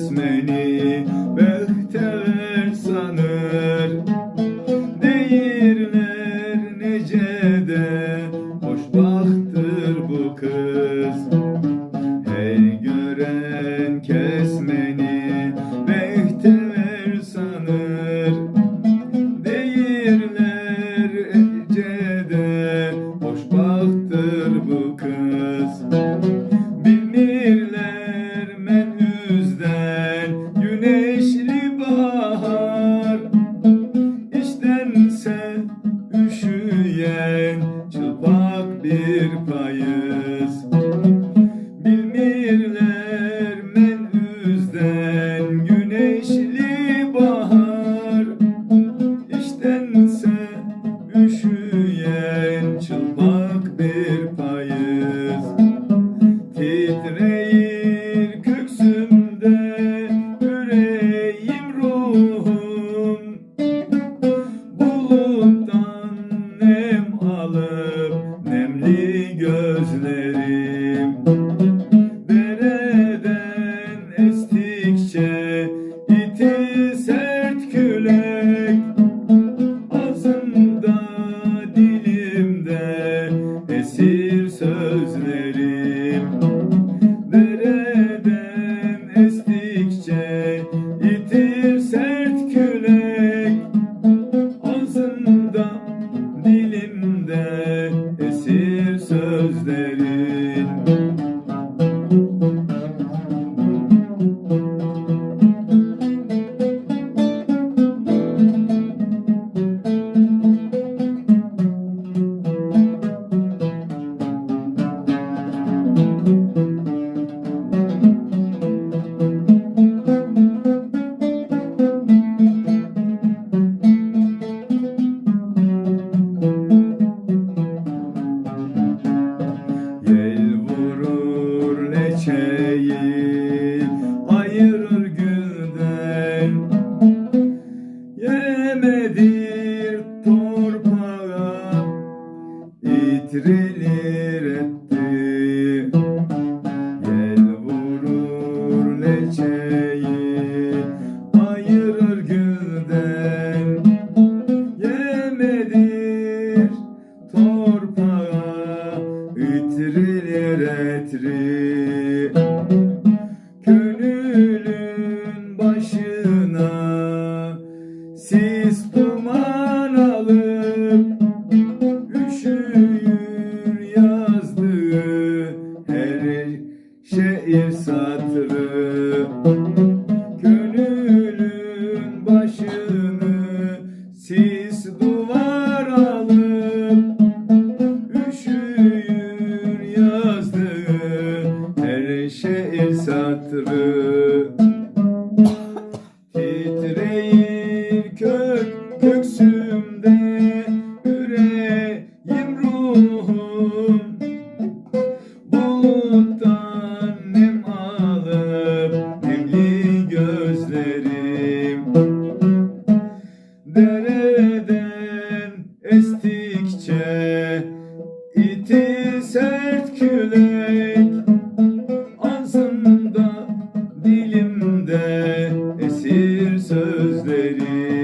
esmeni Behter sanır. Değirler necede? Hoşbahtır bu kız. Hey gören kesmeni çiçeği ayırır gülden. Yemedir torpağa itirilir etti えー。göksümde yüreğim ruhum. Buluttan nem alıp nemli gözlerim. Dereden estikçe iti sert külek. Ağzımda dilimde esir sözlerim.